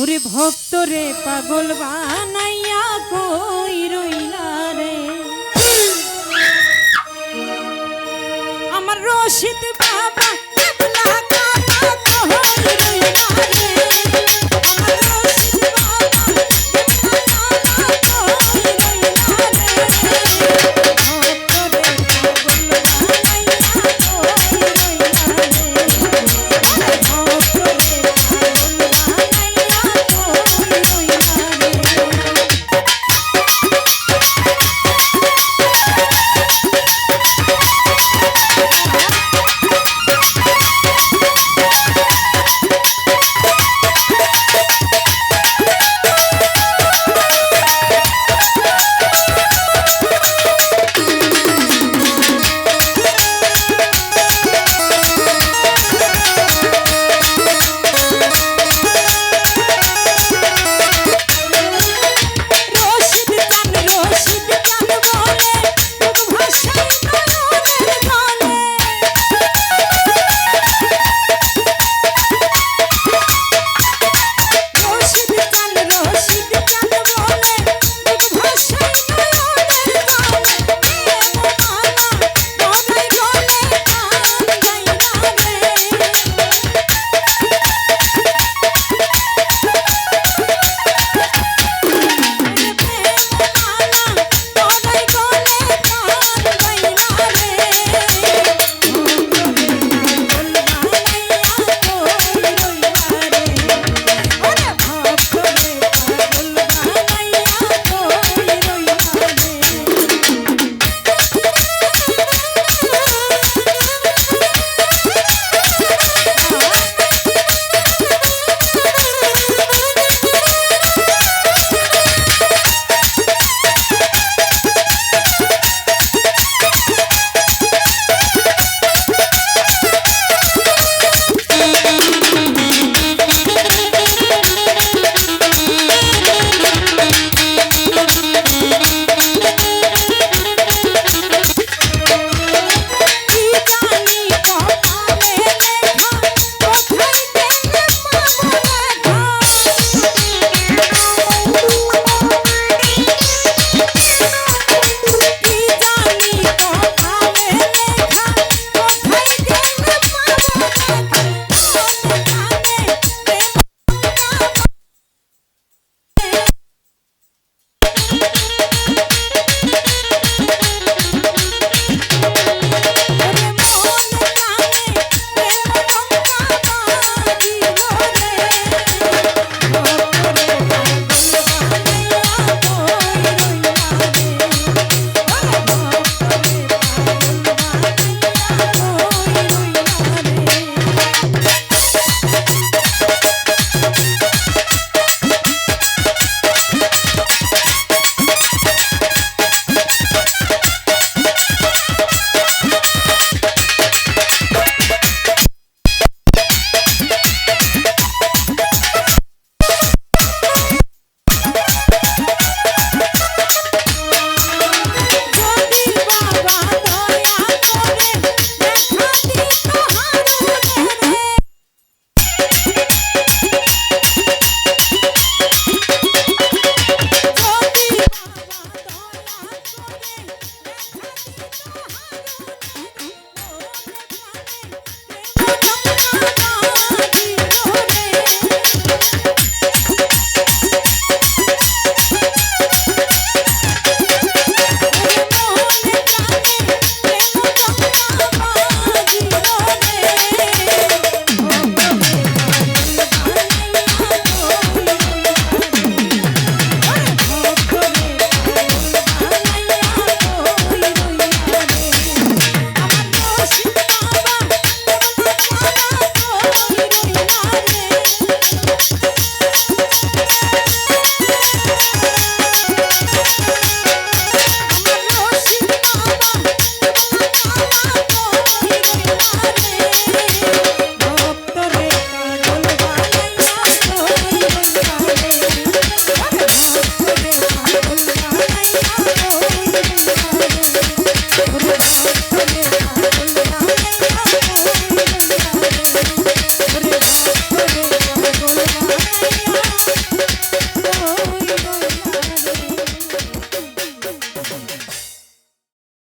ওরে ভক্ত রে পাগল বানাইয়া কই রইলা রে? আমার রশিদ বাবা কেবলা কাবা কই রইলা রে?